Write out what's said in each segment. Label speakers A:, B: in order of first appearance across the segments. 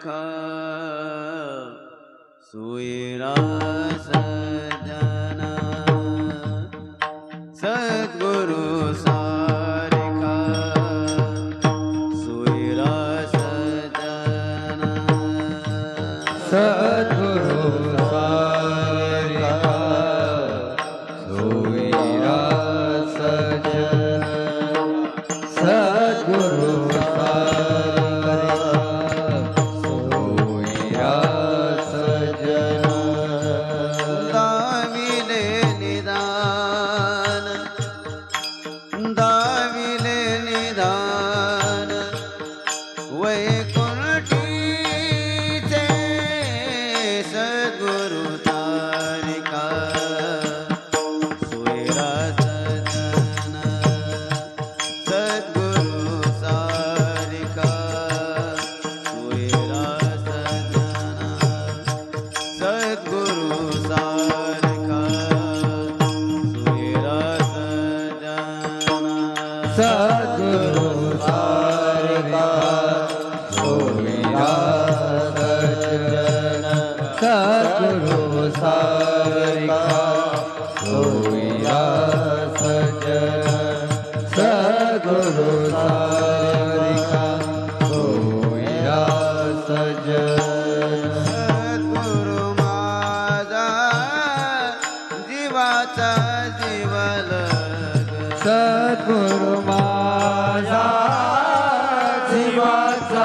A: रखा सोयरा सजना। सद्गुरु
B: सा Sadhguru
A: Sadhguru माझा जीवल
B: सद्गुरु माझा जीवाचा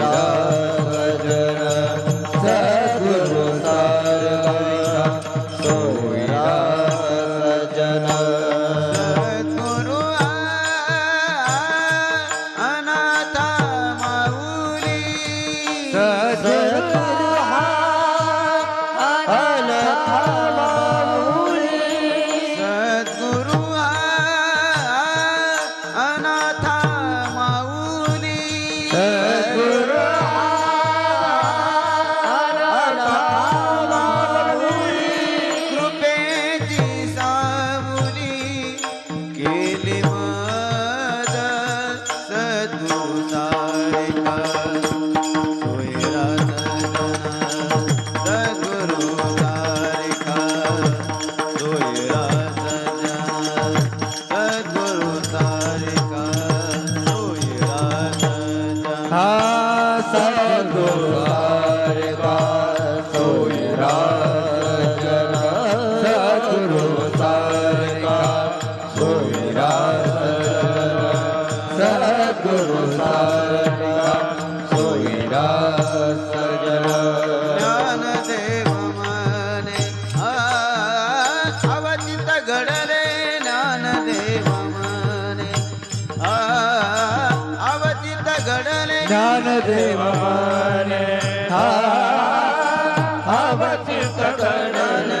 A: रा गुरु सारखा सोयरा सद्गुरु सारखा सोयरा
B: सजन
A: ज्ञानदेव मने अवचित घडले ज्ञानदेव मने अवचित घडले
B: ज्ञानदेव मने हा अवचित घडले